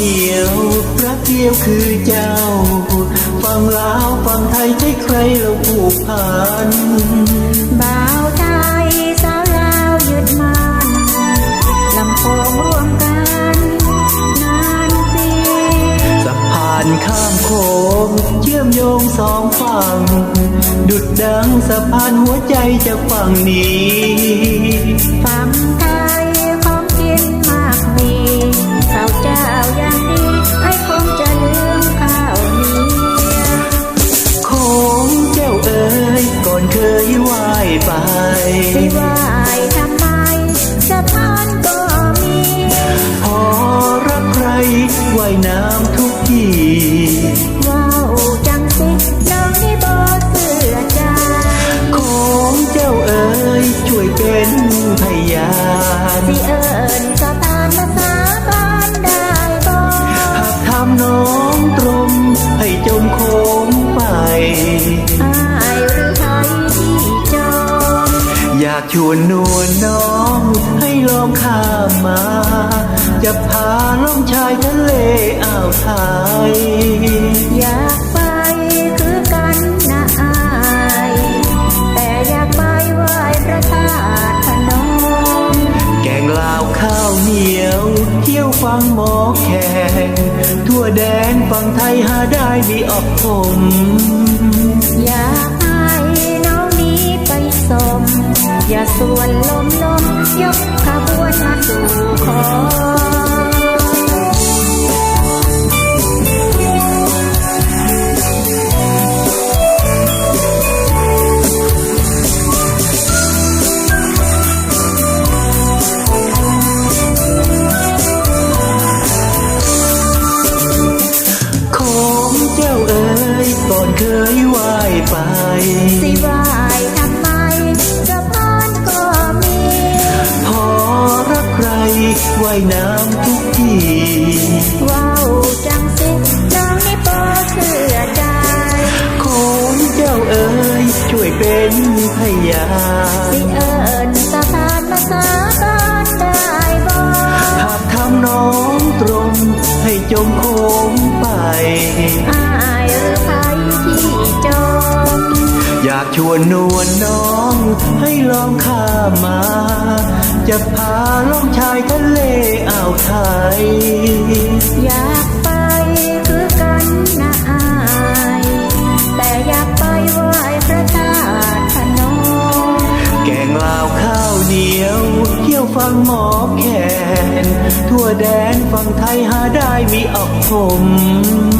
เหนียวรักเดียวคือเจ้า ฟังลาวฟังไทยใช่ใครเราผูกพันบ่าวไทยสาวลาวยึดมันลำโพงร่วมกันนานปีสะพานข้ามโขงเชื่อมโยงสองฝั่ง ดุดดังสะพานหัวใจจากฝั่งนี้ พานก็มีพอรักใครว่ายน้ำทุกทีากชวนนวลน้อง ให้ลองข้ามมา จะพาล่องชายทะเลอ่าวไทย อยากไปคือกันนะอาย แต่อยากไปไหว้พระธาตุพนมแกงลาวข้าวเหนียว เที่ยวฟังหมอแขกทั่วแดนฝั่งไทยหาได้มีออกผมอยาก เคยไหวไป สิวายทำไมสะพานก็มี พอรักใครว่ายน้ำทุกทีว้าวจังสิน้องนี่ปอเสือใจของเจ้าเอ๋ยช่วยเป็นพยานสิเอิญสะพานภาษาบ้านได้บ่หากทำน้องตรงให้จมโค้ ชวนนวลน้อง ให้ลองข้ามมา จะพาล่องชายทะเลอ่าวไทย อยากไปคือกันนะอาย แต่อยากไปไหว้พระธาตุพนมแกงลาวข้าวเหนียว เที่ยวฟังหมอแคนทั่วแดนฝั่งไทยหาได้มีออกผมอยา